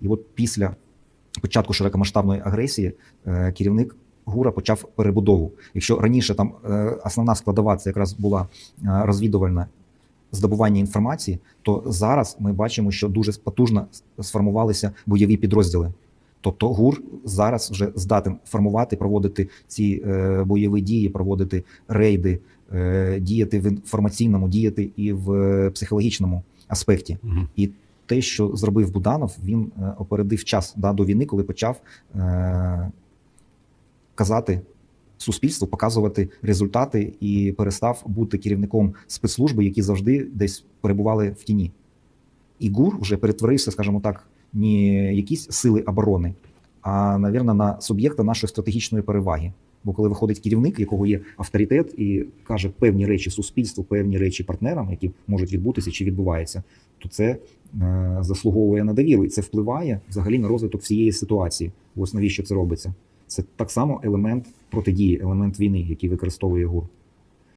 І от після початку широкомасштабної агресії е, керівник ГУРа почав перебудову. Якщо раніше там е, основна складова це якраз була е, розвідувальна здобування інформації, то зараз ми бачимо, що дуже потужно сформувалися бойові підрозділи. Тобто ГУР зараз вже здатен формувати, проводити ці е, бойові дії, проводити рейди, е, діяти в інформаційному, діяти і в психологічному аспекті. Мгм. І те, що зробив Буданов, він е, опередив час да, до війни, коли почав е, казати суспільству, показувати результати і перестав бути керівником спецслужби, які завжди десь перебували в тіні. І ГУР вже перетворився, скажімо так, не якісь сили оборони, а, навірно, на суб'єкта нашої стратегічної переваги. Бо коли виходить керівник, якого є авторитет, і каже певні речі суспільству, певні речі партнерам, які можуть відбутися чи відбуваються, то це заслуговує на довіру, і це впливає взагалі на розвиток всієї ситуації. Ось навіщо це робиться? Це так само елемент протидії, елемент війни, який використовує ГУР.